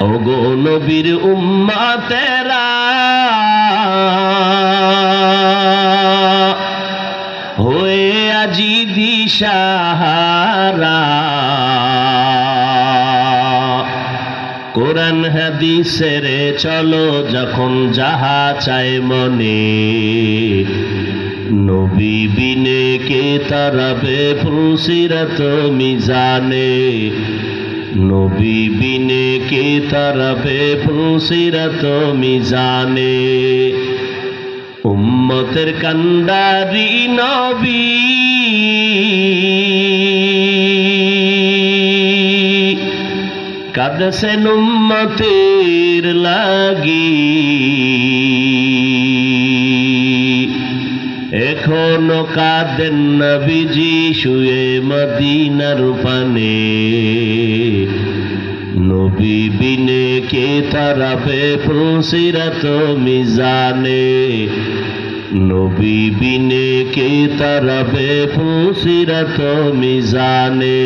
ওগো নবীর উম্মা তেরা হয়ে আজি দিশাহারা। কোরআন হাদিসের চলো যখন যাহা চায় মনে। নবী বিনে কে তারাবে ফুসিরত মিজানে। নবী বিনে কে তারাবে ফুসিরত মিজানে? উম্মতের কান্ডারি নবী। কাদসেন উম্মতের লাগি। এখনও কাঁদেন নবীজি শুয়ে মদিনার পানে। নবী বিনে কে তারাবে ফুসিরত মিজানে? নবী বিনে কে তারাবে ফুসিরত মিজানে?